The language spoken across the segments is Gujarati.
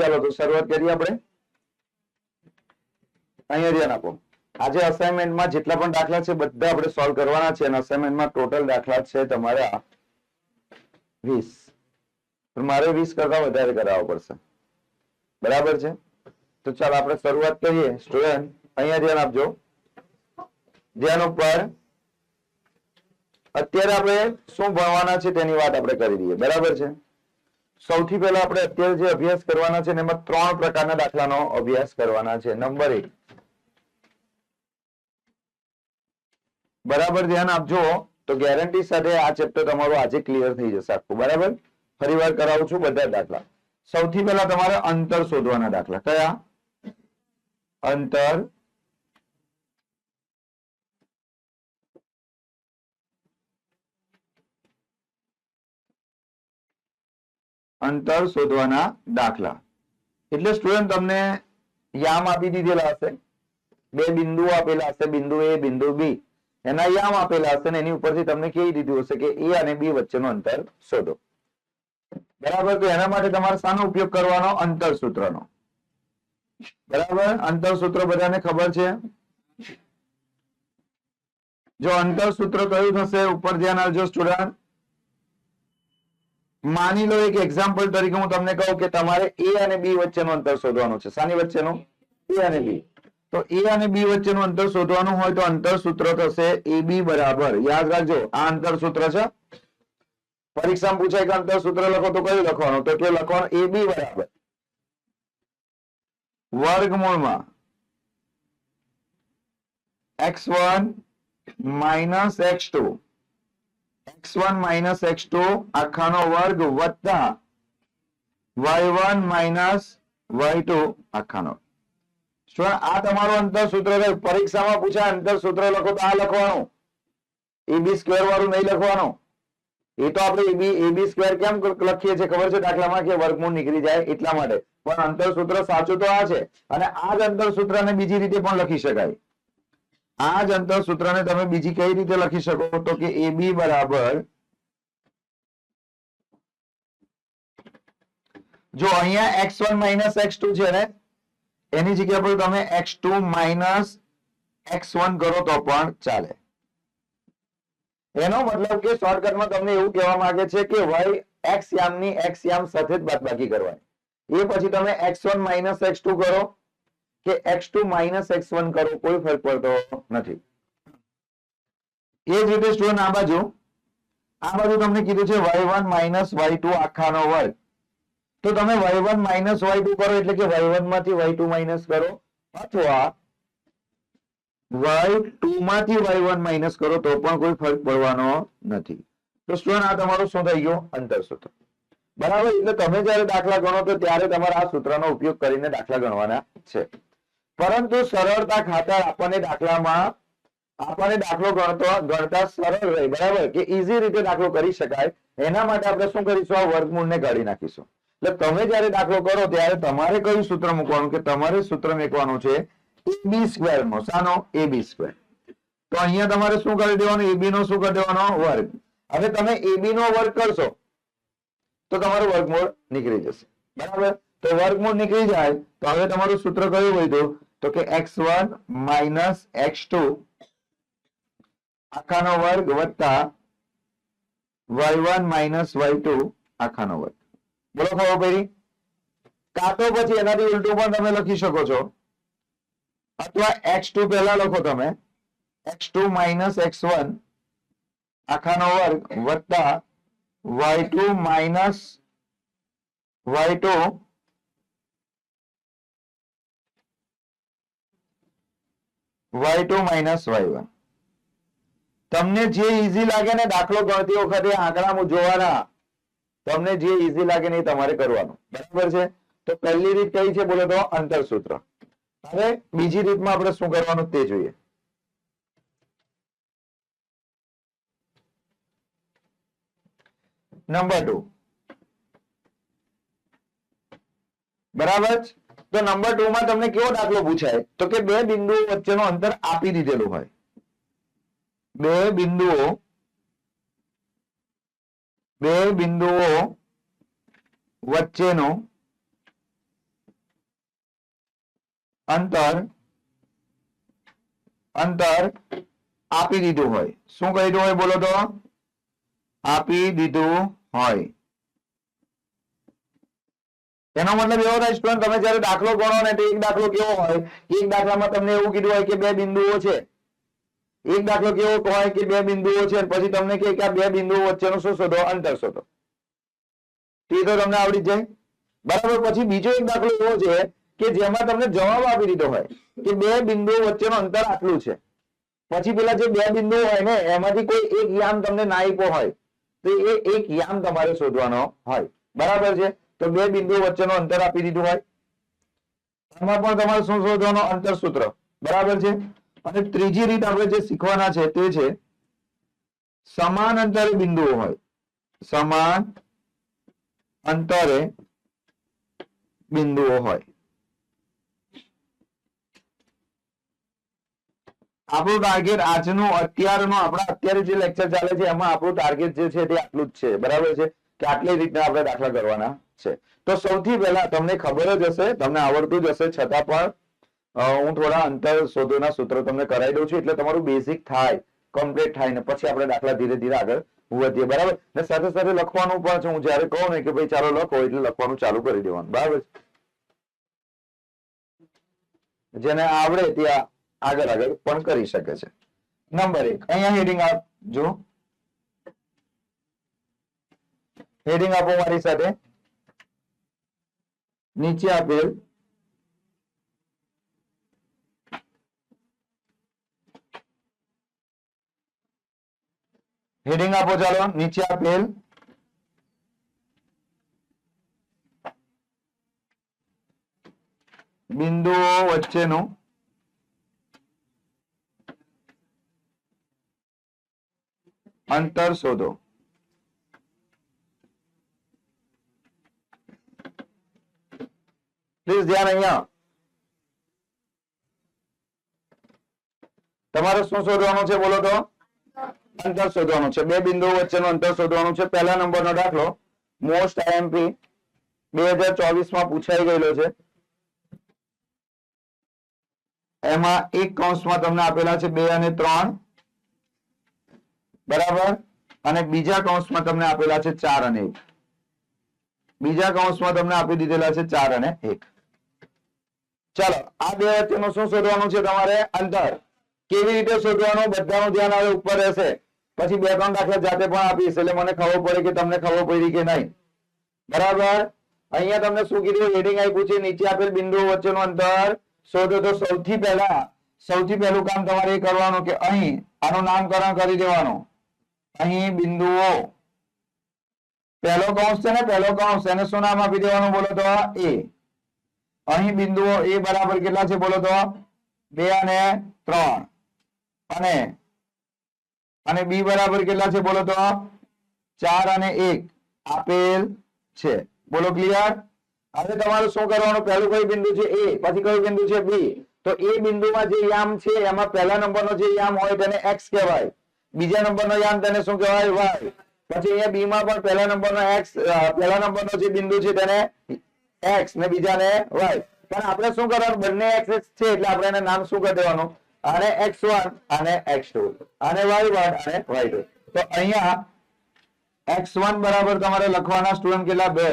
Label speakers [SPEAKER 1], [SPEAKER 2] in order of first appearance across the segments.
[SPEAKER 1] ચાલો તો શરૂઆત કરીએ આપણે અહીંયા ધ્યાન આપો આજે અસાઇનમેન્ટમાં જેટલા પણ દાખલા છે બધા આપણે સોલ્વ કરવાના છે અને અસાઇનમેન્ટમાં ટોટલ દાખલા છે તમારા વીસ પણ મારે વીસ કરતા વધારે કરાવવા પડશે બરાબર છે તો ચાલો આપણે શરૂઆત કરીએ સ્ટુડન્ટ અહીંયા ધ્યાન આપજો ધ્યાન ઉપર અત્યારે આપણે શું ભણવાના છે તેની વાત આપણે કરી દઈએ બરાબર છે સૌથી પહેલા આપણે અત્યારે જે અભ્યાસ કરવાના છે ને એમાં ત્રણ પ્રકારના દાખલાનો અભ્યાસ કરવાના છે નંબર એક બરાબર ધ્યાન આપજો તો ગેરંટી સાથે આ ચેપ્ટર તમારું આજે ક્લિયર થઈ જશે આખું બરાબર ફરી વાર કરાવું છું બધા જ દાખલા સૌથી પહેલા તમારે અંતર શોધવાના દાખલા કયા અંતર અંતર શોધવાના દાખલા. એટલે સ્ટુડન્ટ તમને યામ આપી દીધેલા હશે. બે બિંદુ આપેલા હશે, બિંદુ એ, બિંદુ બી. એના યામ આપેલા હશે ને એની ઉપરથી તમને કહી દીધું હશે કે એ અને બી વચ્ચેનો અંતર શોધો. બરાબર? તો એના માટે તમારે શાનો ઉપયોગ કરવાનો? અંતર સૂત્રનો. બરાબર? અંતર સૂત્ર બધાને ખબર છે? જો અંતર સૂત્ર કયું થશે? ઉપર ધ્યાન આપજો સ્ટુડન્ટ માની લો એક એક્ઝામ્પલ તરીકે હું તમને કહું કે તમારે એ અને બી વચ્ચેનું અંતર શોધવાનું છે શાની વચ્ચેનું એ અને બી તો એ અને બી વચ્ચેનું અંતર શોધવાનું હોય તો અંતર સૂત્ર થશે એ બી બરાબર યાદ રાખજો આ અંતર સૂત્ર છે પરીક્ષામાં પૂછાય કે અંતર સૂત્ર લખો તો કયું લખવાનું તો કે લખવાનું એ બી બરાબર વર્ગમૂળમાં x one minus x two x one minus two આખાનો વર્ગ વત્તા વાય વન માઇનસ ટુ આખાનો શું આ તમારું અંતર સૂત્ર પરીક્ષામાં પૂછાય અંતર સૂત્ર લખો તો આ લખવાનું. એબી સ્ક્વેર વાળું નહીં લખવાનું. એ તો આપણે એબી એબી સ્ક્વેર કેમ લખીએ છીએ? ખબર છે? દાખલામાં કે વર્ગમૂળ નીકળી જાય એટલા માટે. પણ અંતર સૂત્ર સાચું તો આ છે. અને આ જ અંતર સૂત્રને બીજી રીતે પણ લખી શકાય. આ જ અંતર સૂત્રને તમે બીજી કઈ રીતે લખી શકો? તો કે એ બી બરાબર. જો અહીંયા x one minus x two છે ને, એની જગ્યા પર તમે x two minus x one કરો તો પણ ચાલે. એનો મતલબ કે શોર્ટકટમાં તમને એવું કહેવા માંગે છે કે વાય એક્સ યામની એક્સ યામ સાથે જ બાદબાકી કરવાની. એ પછી તમે x one minus x two કરો. કે x two minus x one કરો, કોઈ ફરક પડતો નથી. એ જ રીતે સ્ટુડન્ટ આ બાજુ આ બાજુ તમને કીધું છે y one minus y two આખાનો વર્ગ. તો તમે y one minus y two કરો એટલે કે વાય વનમાંથી વાય ટુ માઇનસ કરો, અથવા વાય ટુ માંથી વાય વન માઇનસ કરો તો પણ કોઈ ફરક પડવાનો નથી. તો સ્ટુડન્ટ આ તમારો શું થઈ ગયો અંતર સૂત્ર બરાબર? એટલે તમે જ્યારે દાખલા ગણો તો ત્યારે તમારે આ સૂત્રનો ઉપયોગ કરીને દાખલા ગણવાના છે. પરંતુ સરળતા ખાતર આપણને દાખલામાં, આપણને દાખલો ગણતો, ગણતા સરળ રહે, બરાબર? કે ઈઝી રીતે દાખલો કરી શકાય. એના માટે આપણે શું કરીશું? આ વર્ગમૂળને કાઢી નાખીશું. એટલે તમે જ્યારે દાખલો કરો, ત્યારે તમારે કયું સૂત્ર મૂકવાનું કે તમારે સૂત્ર મૂકવાનું છે? બી સ્ક્વેર નો. સાનો એ બી સ્ક્વેર તો અહીંયા તમારે શું કરી દેવાનું? એબી નો શું કરી દેવાનો? વર્ગ. હવે તમે એબી નો વર્ગ કરશો, તો તમારું વર્ગમૂળ નીકળી જશે. બરાબર? તો વર્ગમૂળ નીકળી જાય, તો હવે તમારું સૂત્ર કયું હોય તો કે x one minus x two આખાનો વર્ગ વત્તા y one minus y two આખાનો વર્ગ. બોલો ખબર પડી? કાં તો પછી એનાથી ઉલટું પણ તમે લખી શકો છો. અથવા એક્સ ટુ પહેલા લખો તમે. X two minus x one આખાનો વર્ગ વત્તા y two minus y two y two minus તમને જે ઈઝી લાગે ને દાખલો ગણતી વખતે આંકડા જોવાના, તમને જે ઈઝી લાગે ને તમારે કરવાનું. બરાબર છે? તો પહેલી રીત કઈ છે? બોલો તો અંતર સૂત્ર હવે બીજી રીતમાં આપણે શું કરવાનું તે જોઈએ. નંબર ટુ બરાબર જ? તો નંબર ટુ માં તમને કેવો દાખલો પૂછાય? તો કે બે બિંદુઓ વચ્ચેનો અંતર આપી દીધેલું હોય. બે બિંદુઓ બે બિંદુઓ વચ્ચેનો અંતર અંતર આપી દીધું હોય. શું કહી દીધું હોય? બોલો તો. આપી દીધું હોય. એનો મતલબ એવો થાય સ્ટુડન્ટ તમે જ્યારે દાખલો ગણો ને તો એક દાખલો કેવો હોય? એક દાખલામાં તમને એવું કીધું હોય કે બે બિંદુઓ છે. એક દાખલો કેવો હોય કે બે બિંદુઓ છે, પછી તમને કે આ બે બિંદુઓ વચ્ચેનો શું શોધો? અંતર શોધો. તે તો તમને આવડી જાય. બરાબર? પછી બીજો એક દાખલો એવો છે કે જેમાં તમને જવાબ આપી દીધો હોય કે બે બિંદુઓ વચ્ચેનો અંતર આટલું છે. પછી પેલા જે બે બિંદુઓ હોય ને, એમાંથી કોઈ એક યામ તમને ના હોય, તો એ એક યામ તમારે શોધવાનો હોય. બરાબર છે? તો બે બિંદુઓ વચ્ચેનો અંતર આપી દીધું હોય. એમાં પણ તમારે શું શોધવાનો અંતર સૂત્ર બરાબર છે? અને ત્રીજી રીત આપણે જે શીખવાના છે તે છે સમાન અંતરે બિંદુઓ હોય. સમાન અંતરે બિંદુઓ હોય. આપણું ટાર્ગેટ આજનું, અત્યારનું, આપણા અત્યારે જે લેક્ચર ચાલે છે, એમાં આપણું ટાર્ગેટ જે છે તે આટલું જ છે. બરાબર છે? કે આટલી રીતના આપણે દાખલા કરવાના છે. તો સૌથી પહેલા તમને ખબર જ હશે, તમને આવડતું જ હશે, છતાં પણ હું થોડા અંતર શોધોના સૂત્રો તમને કરાવી દઉં છું, એટલે તમારું બેઝિક થાય કમ્પ્લીટ થાય, ને પછી આપણે દાખલા ધીરે ધીરે આગળ વધીએ, બરાબર? ને સાથે સાથે લખવાનું પણ છે, હું જ્યારે કહું ને કે ભાઈ ચાલો લખો, એટલે લખવાનું ચાલુ કરી દેવાનું, બરાબર જેને આવડે ત્યાં આગળ આગળ પણ કરી શકે છે. નંબર એક, અહીંયા હેડિંગ આપજો. હેડિંગ આપો મારી સાથે નીચે આપેલ હેડિંગ આપો ચાલો નીચે આપેલ બિંદુઓ વચ્ચેનું અંતર શોધો પ્લીઝ ધ્યાન અહીંયા. તમારે શું શોધવાનું છે બોલો તો? અંતર શોધવાનું છે. બે બિંદુઓ વચ્ચેનું અંતર શોધવાનું છે. પહેલા નંબરનો દાખલો. મોસ્ટ આઈએમપી બે હજાર ચોવીસમાં પૂછાઈ ગયેલો છે. એમાં એક કૌંસમાં તમને આપેલા છે બે અને ત્રણ. બરાબર? અને બીજા કૌંસમાં તમને આપેલા છે ચાર અને એક. બીજા કૌંસમાં તમને આપી દીધેલા છે ચાર અને એક. ચાલો આ બે વચ્ચેનું શું શોધવાનું છે તમારે અંતર કેવી રીતે શોધવાનું બધાનું ધ્યાન હવે ઉપર રહેશે પછી બે ત્રણ દાખલા જાતે પણ આપીશ એટલે મને ખબર પડે કે તમને ખબર પડી કે નહીં બરાબર અહીંયા તમને શું કીધું હેડિંગ આપ્યું છે નીચે આપેલ બિંદુઓ વચ્ચેનું અંતર શોધો તો સૌથી પહેલા સૌથી પહેલું કામ તમારે એ કરવાનું કે અહીં આનું નામકરણ કરી દેવાનું અહીં બિંદુઓ પહેલો કૌંસ છે ને પહેલો કૌંસ એને શું નામ આપી દેવાનું બોલો તો એ અહીં બિંદુઓ એ બરાબર કેટલા છે બોલો તો? બે અને ત્રણ. અને અને બી બરાબર કેટલા છે બોલો તો? ચાર અને એક. આપેલ છે. બોલો ક્લિયર? હવે તમારું શું કરવાનું? પહેલું કયું બિંદુ છે? એ. પછી કયું બિંદુ છે? બી. તો એ બિંદુમાં જે યામ છે, એમાં પહેલા નંબરનો જે યામ હોય તેને એક્સ કહેવાય. બીજા નંબરનો યામ તેને શું કહેવાય? વાય. પછી અહીંયા બી માં પણ પહેલા નંબરનો એક્સ પહેલા નંબરનો જે બિંદુ છે તેને એક્સ ને બીજાને વાય પણ આપણે શું કરવાનું બંને એક્સ એક્સ છે એટલે આપણે એને નામ શું કરી દેવાનું આને એક્સ વન અને એક્સ ટુ આને વાય વન અને વાય ટુ તો અહીંયા એક્સ વન બરાબર તમારે લખવાના સ્ટુડન્ટ કેટલા બે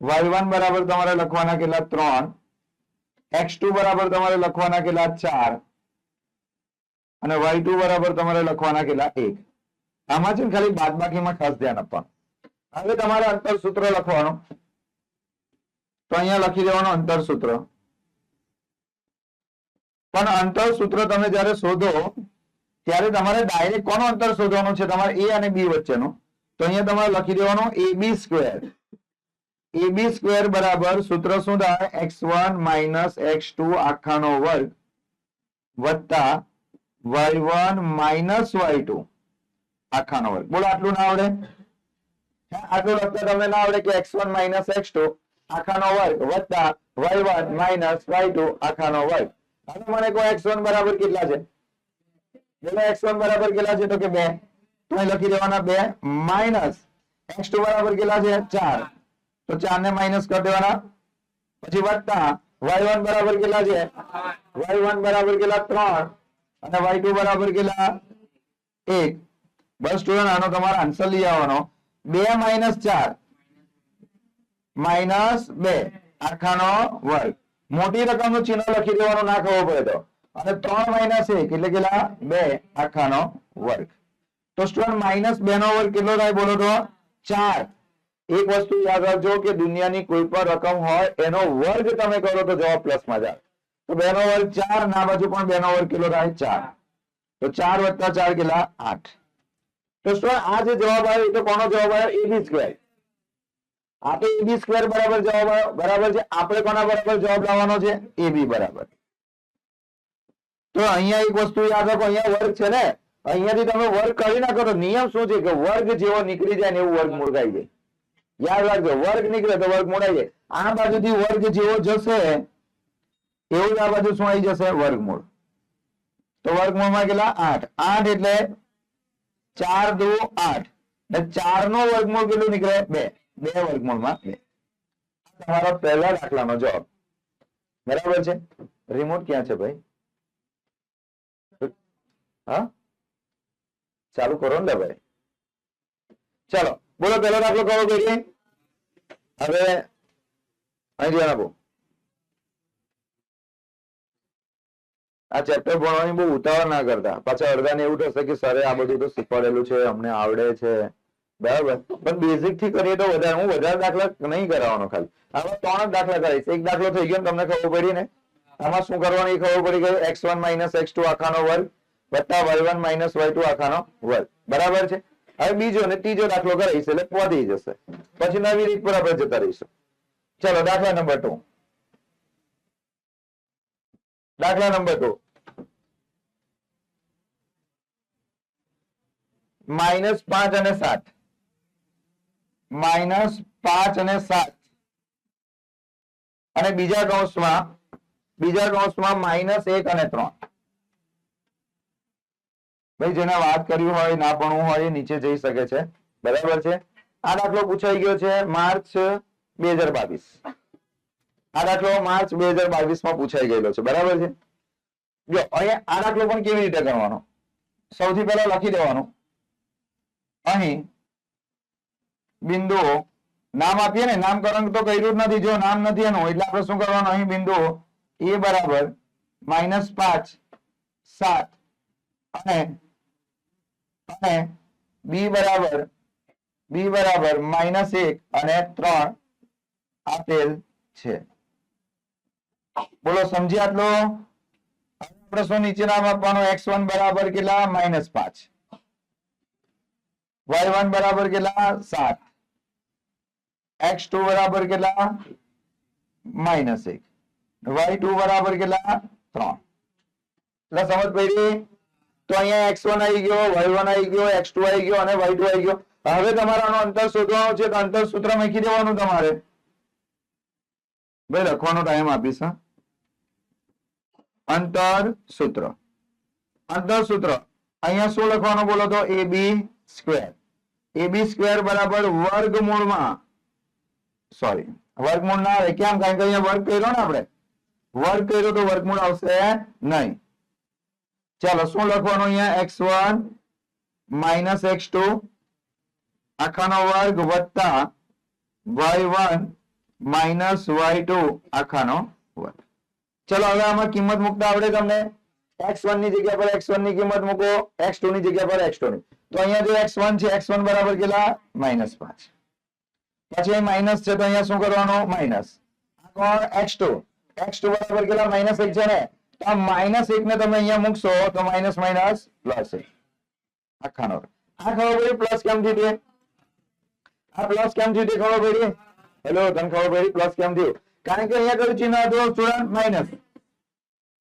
[SPEAKER 1] વાય વન બરાબર તમારે લખવાના કેટલા ત્રણ એક્સ ટુ બરાબર તમારે લખવાના કેટલા ચાર અને વાય ટુ બરાબર તમારે લખવાના કેટલા એક આમાં છે ને ખાલી બાદબાકીમાં ખાસ ધ્યાન આપવાનું હવે તમારે અંતર સૂત્ર લખવાનું તો અહીંયા લખી દેવાનું અંતર સૂત્ર પણ અંતર સૂત્ર તમે જ્યારે શોધો ત્યારે તમારે ડાયરેક્ટ કોનો અંતર શોધવાનું છે તમારે એ અને બી વચ્ચેનો તો અહીંયા તમારે લખી દેવાનું એ બી સ્ક્વેર એ બી સ્ક્વેર બરાબર સૂત્ર શું થાય x one minus x two આખાનો વર્ગ વત્તા y one minus y two આખાનો વર્ગ બોલો આટલું ના આવડે હે? આટલું લખતા તમને ના આવડે કે x one minus x two આખાનો વર્ગ વત્તા y one minus y two આખાનો વર્ગ. હવે મને કહો એક્સ વન બરાબર કેટલા છે? બોલો એક્સ વન બરાબર કેટલા છે તો કે બે? તો લખી દેવાના બે માઇનસ એક્સ ટુ બરાબર કેટલા છે? ચાર. તો ચાર ને માઇનસ કરી દેવાના. પછી વત્તા વાય વન બરાબર કેટલા છે? વાય વન બરાબર કેટલા? ત્રણ. અને વાય ટુ બરાબર કેટલા? એક. બસ સ્ટુડન્ટ, આનો તમારો આન્સર લઈ આવવાનો. બે માઇનસ ચાર. માઇનસ બે. આખાનો વર્ગ. મોટી રકમનું ચિહ્ન લખી દેવાનું ના ખબર પડે તો. અને ત્રણ માઇનસ એક એટલે કેટલા બે આખાનો વર્ગ. તો સ્ટુડન્ટ, માઇનસ બે નો વર્ગ કેટલો થાય બોલો તો? ચાર. એક વસ્તુ યાદ રાખજો કે દુનિયાની કોઈ પણ રકમ હોય, એનો વર્ગ તમે કરો તો જવાબ પ્લસમાં જાય. તો બે નો વર્ગ ચાર, ના બાજુ પણ બે નો વર્ગ કેટલો થાય? ચાર. તો ચાર વત્તા ચાર કેટલા? આઠ. તો સ્ટુડન્ટ, આ જે જવાબ આવ્યો એ તો કોનો જવાબ આવ્યો? એ બી સ્ક્વેર આ તો એબી સ્ક્વેર બરાબર જવાબ આવ્યો બરાબર છે આપણે કોના બરાબર જવાબ લાવવાનો છે એબી બરાબર તો અહીંયા એક વસ્તુ યાદ રાખો અહીંયા વર્ગ છે ને અહીંયાથી તમે વર્ગ કરી નાખો તો નિયમ શું છે કે વર્ગ જેવો નીકળી જાય ને એવું વર્ગ મૂળગાઈ જાય યાદ રાખજો વર્ગ નીકળે તો વર્ગ મૂળાઈ જાય આ બાજુથી વર્ગ જેવો જશે એવું જ આ બાજુ શું આવી જશે વર્ગમૂળ તો વર્ગમૂળમાં કેટલા આઠ આઠ એટલે ચાર દુ આઠ ને ચાર નો વર્ગમૂળ કેટલું નીકળે બે બે વર્ગમૂળમાં બે તમારો પહેલા દાખલાનો જવાબ. બરાબર છે? રિમોટ ક્યાં છે ભાઈ? હા? ચાલુ કરો ને ભાઈ ચાલો, બોલો, પહેલો દાખલો કરો કરીએ હવે અહીં ધ્યાન આપો. આ ચેપ્ટર ભણવાની બહુ ઉતાવળ ના કરતા. પાછા અડધાને એવું થશે કે સરે આ બધું તો શીખવાડેલું છે, અમને આવડે છે. બરાબર. પણ બેઝિકથી કરીએ તો વધારે, હું વધારે દાખલા નહીં કરાવવાનો ખાલી. આમાં ત્રણ જ દાખલા કરાવીશ એક દાખલો થઈ ગયો તમને ખબર પડી ને? આમાં શું કરવાનું એ ખબર પડી ગયું x one minus x two આખાનો વર્ગ વત્તા y one minus y two આખાનો વર્ગ. બરાબર છે? હવે બીજો ને ત્રીજો દાખલો કરાવીશ એટલે પહોંચી જશે. પછી નવી રીત પર આપણે જતા રહીશું. ચલો, દાખલા નંબર ટુ દાખલા નંબર ટુ માઇનસ પાંચ અને સાત. માઇનસ પાંચ અને સાત. અને બીજા કૌંસમાં બીજા કૌંસમાં માઇનસ એક અને ત્રણ. ભાઈ, જેને વાત કર્યું હોય, ના પણ હોય નીચે જઈ શકે છે. બરાબર છે? આ દાખલો પૂછાઈ ગયો છે માર્ચ બે હજાર બાવીસ. આ દાખલો માર્ચ બે હજાર બાવીસમાં પૂછાઈ ગયેલો છે. બરાબર છે? જો, અહીંયા આ દાખલો પણ કેવી રીતે કરવાનો? સૌથી પહેલા લખી દેવાનું. અહીં બિંદુઓ નામ આપીએ ને નામકરણ તો કર્યું જ નથી જો નામ નથી એનું એટલે આપણે શું કરવાનું અહીં બિંદુઓ એ બરાબર માઇનસ પાંચ સાત અને અને બી બરાબર બી બરાબર માઇનસ એક અને ત્રણ આપેલ છે બોલો સમજી આટલો આપણે શું નીચે નામ આપવાનું એક્સ વન બરાબર કેટલા માઇનસ પાંચ વાય વન બરાબર કેટલા સાત એક્સ ટુ બરાબર કેટલા માઇનસ એક વાય ટુ બરાબર કેટલા ત્રણ એટલે સમજ પડી તો અહીંયા એક્સ વન આવી ગયો વાય વન આવી ગયો એક્સ ટુ આવી ગયો અને વાય ટુ આવી ગયો હવે તમારે આનો અંતર શોધવાનો છે તો અંતર સૂત્ર મૂકી દેવાનું તમારે ભાઈ લખવાનો ટાઈમ આપીશ હા અંતર સૂત્ર અંતર સૂત્ર અહીંયા શું લખવાનું બોલો તો એ બી સ્ક્વેર એ બી સ્ક્વેર બરાબર વર્ગમૂળમાં સોરી વર્ગમૂળ ના આવે કેમ કારણ કે અહીંયા વર્ગ કર્યો ને આપણે વર્ગ કર્યો તો વર્ગમૂળ આવશે નહીં ચાલો શું લખવાનું અહીંયા x one minus x two આખાનો વર્ગ વત્તા y one minus y two આખાનો વર્ગ ચલો હવે આમાં કિંમત મૂકતા આવડે તમને એક્સ વન ની જગ્યા પર એક્સ વન ની કિંમત મૂકો એક્સ ટુ ની જગ્યા પર એક્સ ટુ ની તો અહીંયા જો એક્સ વન છે એક્સ વન બરાબર કેટલા માઇનસ પાંચ પછી માઇનસ છે તો અહીંયા શું કરવાનું માઇનસ કોણ એક્સ ટુ એક્સ ટુ બરાબર કેટલા માઇનસ એક છે ને તો આ માઇનસ એક ને તમે અહીંયા મૂકશો તો માઇનસ માઇનસ પ્લસ એક આખાનો આ ખબર પડી પ્લસ કેમ થયું આ પ્લસ કેમ થયું તે ખબર પડી હેલો તને ખબર પડી પ્લસ કેમ થયું કારણ કે અહીંયા કયું ચિહ્ન હતું સ્ટુડન્ટ માઇનસ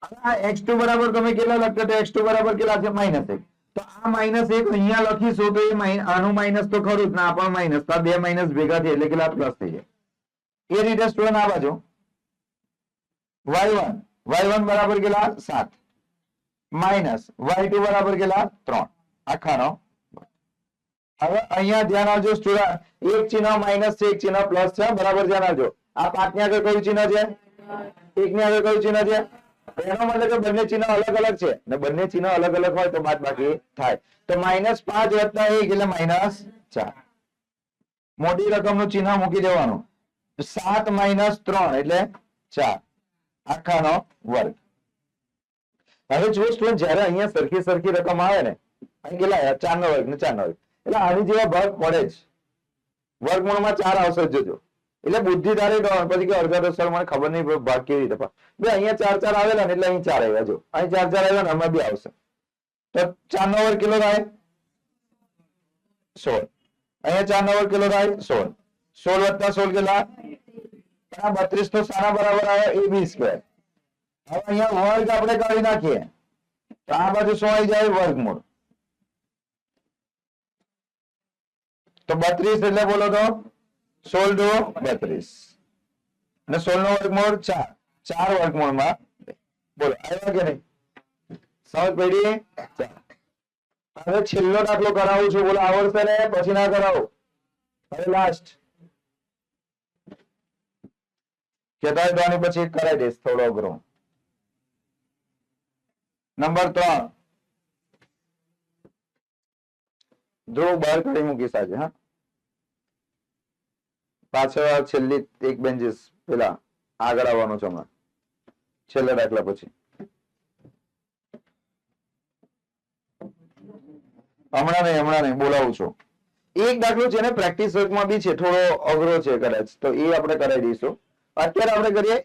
[SPEAKER 1] આ એક્સ ટુ બરાબર તમે કેટલા લખતા હતા એક્સ ટુ બરાબર કેટલા છે માઇનસ એક તો આ માઇનસ એક અહીંયા લખીશું તો એ માઇન- આનું માઇનસ તો ખરું જ ના પણ માઇનસ તો આ બે માઇનસ ભેગા થઈ એટલે કેટલા પ્લસ થઈ જાય એ રીતે સ્ટુડન્ટ આ બાજુ વાય વન વાય વન બરાબર કેટલા સાત માઇનસ વાય ટુ બરાબર કેટલા ત્રણ આખાનો હવે અહીંયા ધ્યાન આવજો સ્ટુડન્ટ એક ચિહ્ન માઇનસ છે એક ચિહ્ન પ્લસ છે બરાબર ધ્યાન આવજો આ પાંચ ની આગળ કયું ચિહ્ન છે એક ની આગળ કયું ચિહ્ન છે એનો મતલબ કે બંને ચિહ્ન અલગ અલગ છે. અને બંને ચિહ્ન અલગ અલગ હોય તો બાદ બાકી થાય. તો માઇનસ પાંચ વત્તા એક એટલે માઇનસ ચાર. મોટી રકમનું ચિહ્ન મૂકી દેવાનું. સાત માઇનસ ત્રણ એટલે ચાર. આખાનો વર્ગ. હવે જો સ્ટુડન્ટ જયારે અહીંયા સરખી સરખી રકમ આવે ને, અહીં કેટલા? ચાર નો વર્ગ ને ચાર નો વર્ગ. એટલે આની જેવા ભાગ પડે જ. વર્ગમૂળમાં ચાર આવશે જોજો. એટલે બુદ્ધિ તારે ગણ પછી કે અડધા દસ મને ખબર નહીં પડે ભાગ કેવી રીતે પડે. બે અહીંયા ચાર ચાર આવેલા ને એટલે અહીં ચાર આવ્યા જો અહીં ચાર ચાર આવ્યા ને આમાં બી આવશે તો ચાર નો વર્ગ કેટલો થાય સોળ અહીંયા ચાર નો વર્ગ કેટલો થાય સોળ સોળ વત્તા સોળ કેટલા આ બત્રીસ તો સારા બરાબર આવે એ બી સ્ક્વેર હવે અહીંયા વર્ગ આપણે કાઢી નાખીએ તો આ બાજુ શું આવી જાય વર્ગમૂળ તો બત્રીસ એટલે બોલો તો સોળ દો બત્રીસ. અને સોળ નો વર્ગમૂળ ચાર. ચાર વર્ગમૂળમાં. બોલો, આવ્યા કે નહીં? સમજ પડી. હવે છેલ્લો દાખલો કરાવું છું. બોલો, આવડશે ને? પછી ના કરાવો? હવે લાસ્ટ કેતા હોય પછી કરાવી દઈશ, થોડો અઘરો. નંબર ત્રણ. ધ્રુવ બહાર કાઢી મૂકીશ આજે, હા? પાછળ છેલ્લી એક બેન્ચીસ પેલા આગળ આવવાનું છે હમણાં. છેલ્લા દાખલા પછી. હમણાં નહીં હમણાં નહીં, બોલાવું છું. એક દાખલો છે ને પ્રેક્ટિસ વર્કમાં બી છે, થોડો અઘરો છે કદાચ, તો એ આપણે કરાવી દઈશું. અત્યારે આપણે કરીએ.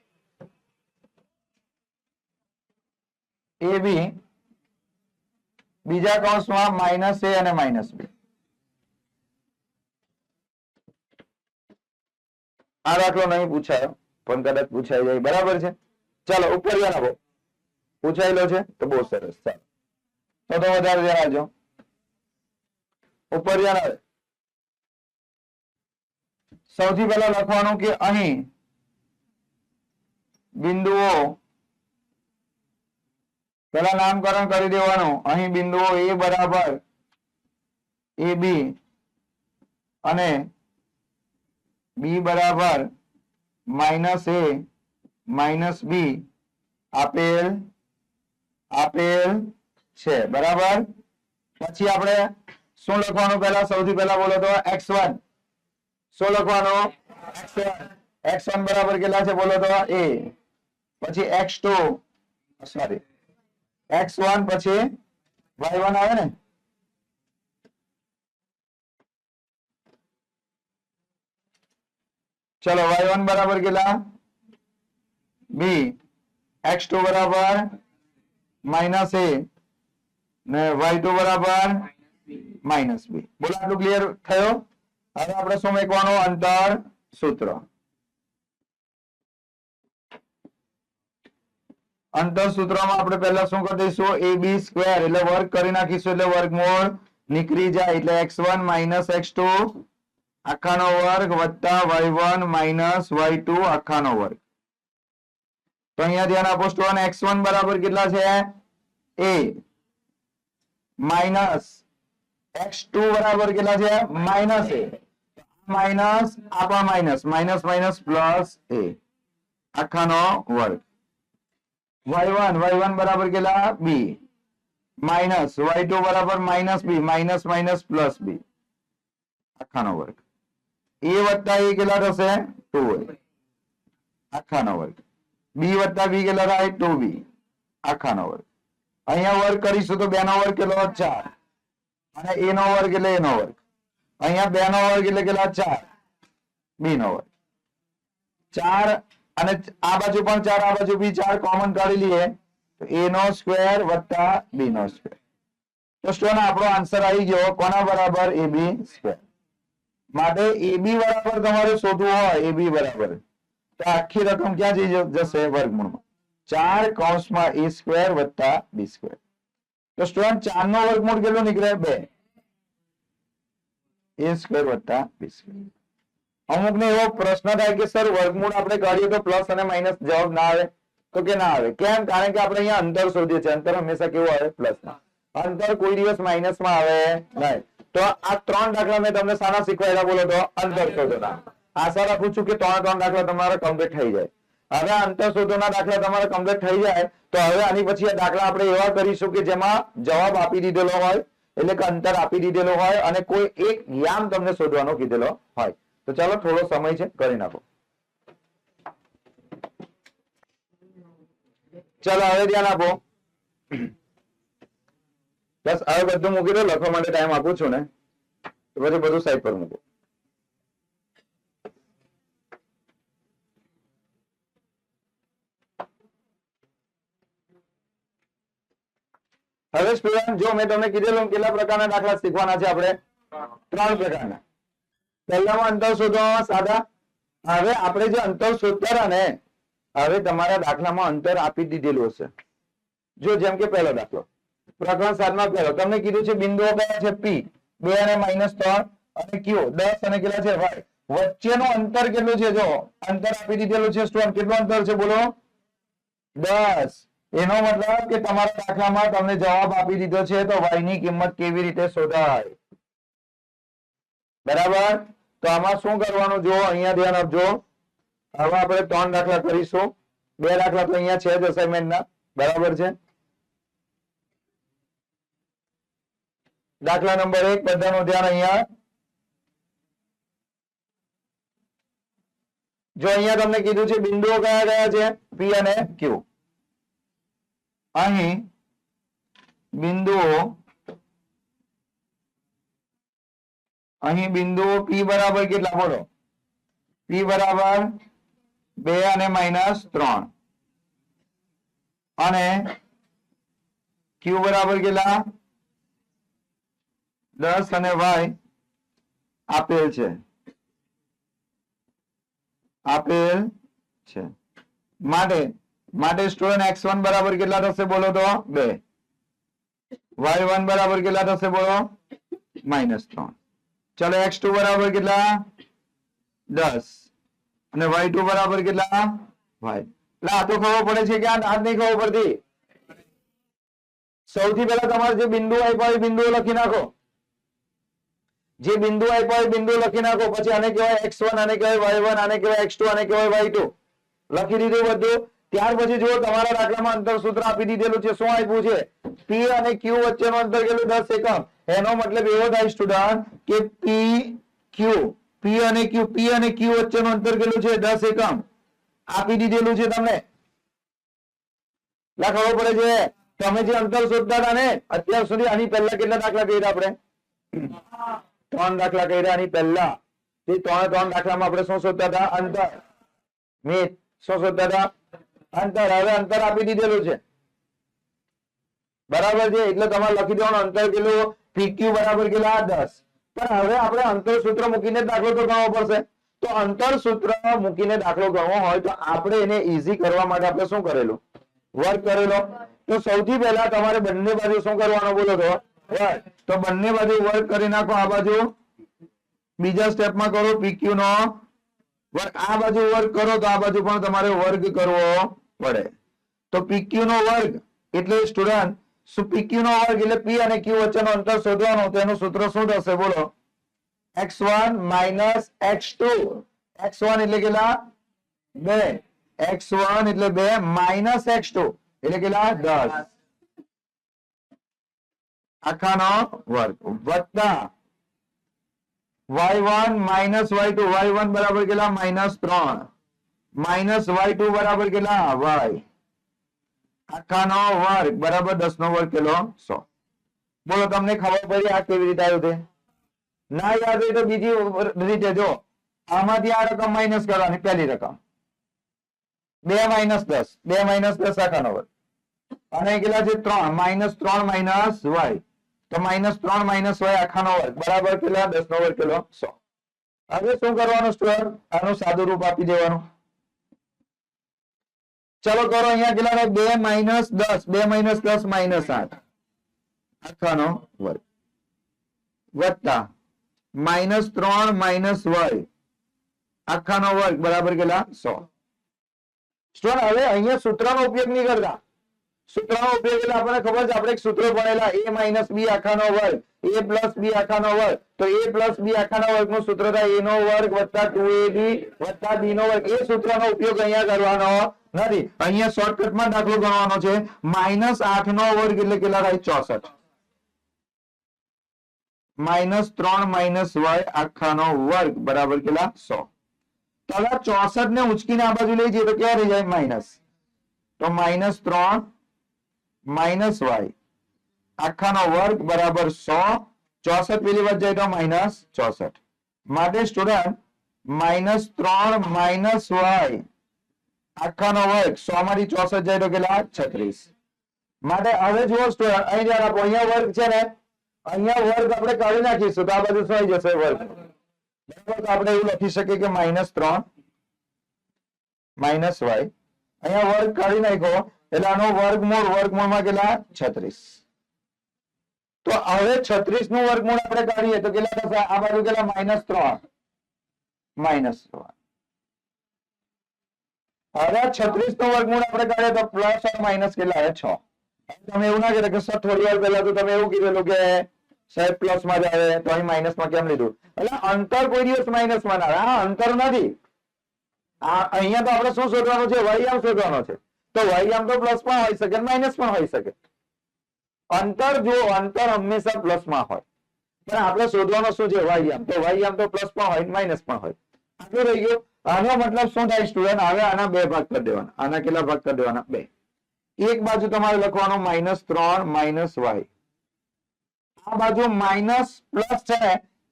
[SPEAKER 1] એ બી બીજા કૌંસમાં માઇનસ એ અને માઇનસ બી આ દાખલો નહીં પૂછાયો, પણ કદાચ પૂછાઈ જાય. બરાબર છે? ચાલો ઉપર ધ્યાન આપો પૂછાયેલો છે તો બહુ સરસ. ચાલો. તો તો વધારે ધ્યાન આપજો ઉપર આવે સૌથી પહેલા લખવાનું કે અહીં બિંદુઓ પેલા નામકરણ કરી દેવાનું. અહીં બિંદુઓ એ બરાબર એ બી અને બી બરાબર માઇનસ એ માઇનસ બી આપેલ આપેલ છે બરાબર પછી આપણે શું લખવાનું પહેલા સૌથી પહેલા બોલો તો એક્સ વન શું લખવાનું એક્સ વન એક્સ વન બરાબર કેટલા છે બોલો તો એ પછી x two sorry x one પછી વાય વન આવે ને ચલો વાય વન બરાબર કેટલા બી એક્સ ટુ બરાબર માઇનસ એ ને વાય ટુ બરાબર માઇનસ બી બોલો આટલું ક્લિયર થયો હવે આપણે શું મેકવાનું અંતર સૂત્ર અંતર સૂત્રમાં આપણે પહેલા શું કરી દઈશું એ બી સ્ક્વેર એટલે વર્ગ કરી નાખીશું એટલે વર્ગમૂળ નીકળી જાય એટલે x one minus x two આખાનો વર્ગ વત્તા y one minus y two આખાનો વર્ગ તો અહીંયા ધ્યાન આપો સ્ટુડન્ટ એક્સ વન બરાબર કેટલા છે એ માઇનસ એક્સ ટુ બરાબર કેટલા છે minus A minus Apa minus minus minus plus a આખાનો વર્ગ વાય વન વાય વન બરાબર કેટલા બી માઇનસ વાય ટુ બરાબર minus b minus minus plus b આખાનો વર્ગ એ વત્તા એ કેટલા થશે? ટુ એ. આખાનો વર્ગ. બી વત્તા બી કેટલા થાય? ટુ બી. આખાનો વર્ગ. અહીંયા વર્ગ કરીશું તો બે નો વર્ગ કેટલો? ચાર. અને એ નો વર્ગ એટલે એનો વર્ગ. અહીંયા બે નો વર્ગ એટલે કેટલા? ચાર. બી નો વર્ગ. ચાર અને આ બાજુ પણ ચાર, આ બાજુ બી ચાર કોમન કાઢી લઈએ તો એ નો સ્ક્વેર વત્તા બી નો સ્ક્વેર તો સ્ટોન આપણો આન્સર આવી ગયો? કોના બરાબર? એ બી સ્ક્વેર માટે એ બી બરાબર તમારે શોધવું હોય એ બી બરાબર તો આખી રકમ ક્યાં જઈ જ- જશે વર્ગમૂળમાં ચાર કૌંસમાં એ સ્ક્વેર વત્તા બી સ્ક્વેર તો સ્ટુડન્ટ ચાર નો વર્ગમૂળ કેટલો નીકળે બે એ સ્ક્વેર વત્તા બી સ્ક્વેર અમુક ને એવો પ્રશ્ન થાય કે સર વર્ગમૂળ આપણે કાઢીએ તો પ્લસ અને માઇનસ જવાબ ના આવે તો કે ના આવે કેમ કારણ કે આપણે અહીંયા અંતર શોધીએ છીએ અંતર હંમેશા કેવું આવે પ્લસ અંતર કોઈ દિવસ માઇનસ માં આવે નહીં તો આ ત્રણ દાખલા મેં તમને સાના શીખવાડ્યા બોલો તો અંતર શોધોના આશા રાખું છું કે ત્રણ ત્રણ દાખલા તમારા કમ્પ્લીટ થઈ જાય. હવે અંતર શોધોના દાખલા તમારે કમ્પ્લીટ થઈ જાય, તો હવે આની પછી આ દાખલા આપણે એવા કરીશું કે જેમાં જવાબ આપી દીધેલો હોય, એટલે કે અંતર આપી દીધેલો હોય અને કોઈ એક યામ તમને શોધવાનો કીધેલો હોય. તો ચાલો થોડો સમય છે, કરી નાખો. ચાલો, હવે ધ્યાન આપો. બસ હવે બધું મૂકી દો, લખવા માટે ટાઈમ આપું છું ને. તો પછી બધું સાઈડ પર મૂકો. હવે સ્ટુડન્ટ જો મેં તમને કીધેલું કેટલા પ્રકારના દાખલા શીખવાના છે આપણે? ત્રણ પ્રકારના. પહેલામાં અંતર શોધવામાં સાદા. હવે આપણે જે અંતર શોધતા હતા ને, હવે તમારા દાખલામાં અંતર આપી દીધેલું હશે. જો જેમ કે પહેલો દાખલો. પ્રકરણ સાતમાં પહેલો. તમને કીધું છે બિંદુઓ કયા છે પી બે અને માઇનસ ત્રણ અને ક્યુ દસ અને કેટલા છે? વાય વચ્ચેનું અંતર કેટલું છે? જો અંતર આપી દીધેલું છે સ્ટોન. કેટલું અંતર છે? બોલો. દસ. એનો મતલબ કે તમારા દાખલામાં તમને જવાબ આપી દીધો છે તો વાયની કિંમત કેવી રીતે શોધાય? બરાબર? તો આમાં શું કરવાનું? જો અહીંયા ધ્યાન આપજો. હવે આપણે ત્રણ દાખલા કરીશું. બે દાખલા તો અહીંયા છે જ assignment ના. બરાબર છે? દાખલા નંબર એક બધાનું ધ્યાન અહીંયા જો અહીંયા તમને કીધું છે બિંદુઓ કયા કયા છે પી અને ક્યુ અહીં બિંદુઓ અહીં બિંદુઓ પી બરાબર કેટલા બોલો પી બરાબર બે અને માઇનસ ત્રણ અને ક્યુ બરાબર કેટલા દસ અને વાય આપેલ છે. આપેલ છે. માટે માટે સ્ટુડન્ટ એક્સ વન બરાબર કેટલા થશે બોલો તો? બે. વાય વન બરાબર કેટલા થશે બોલો? માઇનસ ત્રણ. ચલો એક્સ ટુ બરાબર કેટલા? દસ. અને વાય ટુ બરાબર કેટલા? વાય. એટલે આ તો ખબર પડે છે કે આ નહીં ખબર પડતી. સૌથી પહેલા તમારે જે બિંદુ આપ્યા એ બિંદુઓ લખી નાખો. જે બિંદુ આપ્યો એ બિંદુ લખી નાખો. પછી આને કહેવાય એક્સ આને કહેવાય વાય આને કહેવાય એક્સ આને કહેવાય વાય લખી દીધું બધું. ત્યાર પછી જો તમારા દાખલામાં અંતર સૂત્ર આપી દીધેલું છે. શું આપ્યું છે? પી અને ક્યુ વચ્ચેનું અંતર કેટલું? દસ એકમ. એનો મતલબ એવો થાય સ્ટુડન્ટ કે પી ક્યુ પી અને ક્યુ પી અને ક્યુ વચ્ચેનું અંતર કેટલું છે? દસ એકમ. આપી દીધેલું છે તમને. લા, ખબર પડે છે? તમે જે અંતર શોધતા હતા ને, અત્યાર સુધી આની પહેલા કેટલા દાખલા કર્યા આપણે? ત્રણ દાખલા કર્યા આની પહેલા. તે ત્રણે ત્રણ દાખલામાં આપણે શું શોધતા હતા? અંતર. મિત શું શોધતા હતા? અંતર. હવે અંતર આપી દીધેલું છે. બરાબર છે? એટલે તમારે લખી દેવાનું. અંતર કેટલું? પીક્યુ બરાબર કેટલા? દસ. પણ હવે આપણે અંતર સૂત્ર મૂકીને દાખલો તો ગણવો પડશે. તો અંતર સૂત્ર મૂકીને દાખલો ગણવો હોય તો આપણે એને ઈઝી કરવા માટે આપણે શું કરેલું? વર્ક કરેલો. તો સૌથી પહેલા તમારે બંને બાજુ શું કરવાનું બોલો તો વર્ક તો બંને બાજુ વર્ક કરી નાખો આ બાજુ બીજા સ્ટેપમાં કરો પીક્યુ નો વર્ગ આ બાજુ વર્ગ કરો તો આ બાજુ પણ તમારે વર્ગ કરવો પડે તો પીક્યુ નો વર્ગ એટલે સ્ટુડન્ટ શું પીક્યુ નો વર્ગ એટલે પી અને ક્યુ વચ્ચેનો અંતર શોધવાનો તો એનું સૂત્ર શું થશે બોલો x one minus x two x one એટલે કેટલા બે એક્સ વન એટલે બે માઇનસ એક્સ ટુ એટલે કેટલા દસ આખાનો વર્ગ વત્તા y one minus y two y one બરાબર કેટલા માઇનસ ત્રણ માઇનસ વાય ટુ બરાબર કેટલા વાય આખાનો વર્ગ બરાબર દસ નો વર્ગ કેટલો સો બોલો તમને ખબર પડી આ કેવી રીતે આવ્યું છે ના યાદ હોય તો બીજી રીતે જો આમાંથી આ રકમ માઇનસ કરવાની પહેલી રકમ બે માઇનસ દસ બે માઇનસ દસ આખાનો વર્ગ અને કેટલા છે ત્રણ માઇનસ ત્રણ માઇનસ વાય તો માઇનસ ત્રણ માઇનસ વાય આખાનો વર્ગ બરાબર કેટલા દસ નો વર્ગ કેટલો સો હવે શું કરવાનું સ્ટુડન્ટ આનું સાદું રૂપ આપી દેવાનું ચલો કરો અહીંયા કેટલા થાય? બે માઇનસ દસ બે માઇનસ દસ માઇનસ આઠ આખાનો વર્ગ વત્તા માઇનસ ત્રણ માઇનસ વાય આખાનો વર્ગ બરાબર કેટલા સો સ્ટુડન્ટ હવે અહીંયા સૂત્રનો ઉપયોગ નહીં કરતા સૂત્રનો ઉપયોગ એટલે આપણને ખબર છે આપણે એક સૂત્ર ભણેલા a માઇનસ બી આખાનો વર્ગ a પ્લસ બી આખાનો વર્ગ તો a પ્લસ બી આખાના વર્ગનું સૂત્ર થાય a નો વર્ગ વત્તા ટુ એ બી વત્તા બી નો વર્ગ એ સૂત્રનો ઉપયોગ અહીંયા કરવાનો નથી અહીંયા શોર્ટકટમાં દાખલો ગણવાનો છે માઇનસ આઠ નો વર્ગ એટલે કેટલા થાય ચોસઠ માઇનસ ત્રણ માઇનસ વાય આખાનો વર્ગ બરાબર કેટલા સો તો હવે ચોસઠ ને ઉચકીને આ બાજુ લઈ જઈએ તો ક્યાં રહી જાય માઇનસ તો માઇનસ ત્રણ માઇનસ વાય આખાનો વર્ગ બરાબર સો ચોસઠ પેલી વાત જાય તો માઇનસ ચોસઠ માટે સ્ટુડન્ટ માઇનસ ત્રણ માઇનસ વાય આખાનો વર્ગ સો માંથી ચોસઠ જાય તો કેટલા છત્રીસ માટે હવે જુઓ સ્ટુડન્ટ અહીં જયારે આપો અહીંયા વર્ગ છે ને અહીંયા વર્ગ આપણે કાઢી નાખીશું તો આ બાજુ શું આવી જશે વર્ગ બરાબર તો આપણે એવું લખી શકીએ કે માઇનસ ત્રણ માઇનસ વાય અહીંયા વર્ગ કાઢી નાખ્યો એટલે આનો વર્ગમૂળ, વર્ગમૂળમાં કેટલા? છત્રીસ. તો હવે છત્રીસનું વર્ગમૂળ આપણે કાઢીએ તો કેટલા થશે? આ બાજુ કેટલા? માઇનસ ત્રણ. માઇનસ ત્રણ. હવે છત્રીસનું વર્ગમૂળ આપણે કાઢીએ તો પ્લસ ઓર માઇનસ કેટલા આવે? છ. તમે એવું ના કહેતા કે સર, થોડી વાર પહેલા તો તમે એવું કીધેલું કે સાહેબ પ્લસમાં જ આવે, તો અહીં માઇનસમાં કેમ લીધું? એટલે અંતર કોઈ દિવસ માઇનસમાં ના આવે. આ અંતર નથી. આ અહીંયા તો આપણે શું શોધવાનું છે? વાયામ શોધવાનો છે. તો વાયામ તો પ્લસમાં હોઈ શકે માઇનસ પણ હોઈ શકે. અંતર જો અંતર હંમેશા પ્લસમાં હોય. પણ આપણે શોધવાનો શું છે? વાયામ તો વાયામ તો પ્લસ પણ હોય માઇનસ પણ હોય. આટલું રહી ગયું. આનો મતલબ શું થાય સ્ટુડન્ટ હવે આના બે ભાગ કરી દેવાના. આના કેટલા ભાગ કરી દેવાના? બે. એક બાજુ તમારે લખવાનો માઇનસ ત્રણ માઇનસ વાય આ બાજુ માઇનસ પ્લસ છે,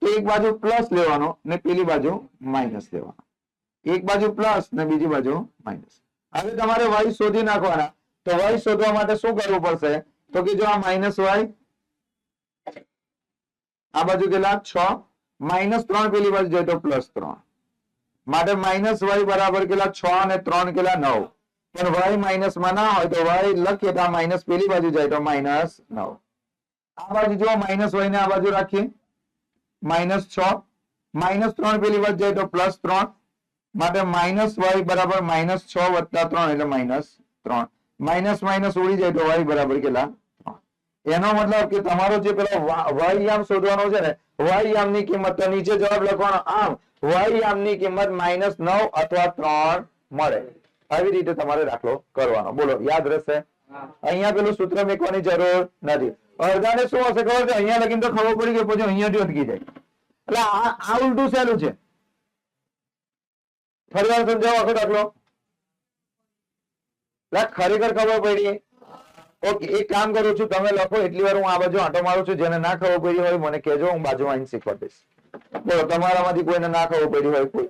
[SPEAKER 1] તો એક બાજુ પ્લસ લેવાનો ને પેલી બાજુ માઇનસ લેવાનો. એક બાજુ પ્લસ ને બીજી બાજુ માઇનસ હવે તમારે વાય શોધી નાખવાના. તો વાય શોધવા માટે શું કરવું પડશે? તો કે જો આ માઇનસ વાય આ બાજુ કેટલા? છ. માઇનસ ત્રણ પેલી બાજુ જોઈએ તો પ્લસ ત્રણ. માટે માઇનસ વાય બરાબર કેટલા? છ અને ત્રણ કેટલા? નવ. પણ વાય માઇનસમાં ના હોય તો વાય લખીએ તો આ માઇનસ પેલી બાજુ જાય તો માઇનસ નવ. આ બાજુ જો માઇનસ વાય ને આ બાજુ રાખીએ. માઇનસ છ. માઇનસ ત્રણ પેલી બાજુ જાય તો પ્લસ ત્રણ. માટે માઇનસ વાય બરાબર માઇનસ છ વત્તા ત્રણ એટલે માઇનસ ત્રણ માઇનસ માઇનસ ઉડી જાય તો વાય બરાબર કેટલા ત્રણ એનો મતલબ કે તમારો જે પેલો વાયયામ શોધવાનો છે ને વાયયામ ની કિંમત તો નીચે જવાબ લખવાનો આમ વાયયામ ની કિંમત માઇનસ નવ અથવા ત્રણ મળે આવી રીતે તમારે દાખલો કરવાનો બોલો યાદ રહેશે અહીંયા પેલું સૂત્ર મેકવાની જરૂર નથી અડધાને શું હશે ખબર છે અહીંયા લગીને તો ખબર પડી ગઈ પછી અહીંયાથી અટકી જાય એટલે આ આ ઉલટું સહેલું છે ફરી વાર સમજાવો આખો દાખલો. ખરેખર ખબર પડી. ઓકે, એક કામ કરું છું, તમે લખો, એટલી વાર હું આ બાજુ આંટો મારું છું, જેને ના ખબર પડી હોય મને કહેજો, હું બાજુ આવીને શીખવા દઈશ. બોલો, તમારામાંથી કોઈને ના ખબર પડી હોય કોઈ?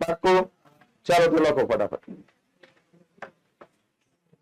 [SPEAKER 1] પાક્કું? ચાલો તો લખો ફટાફટ.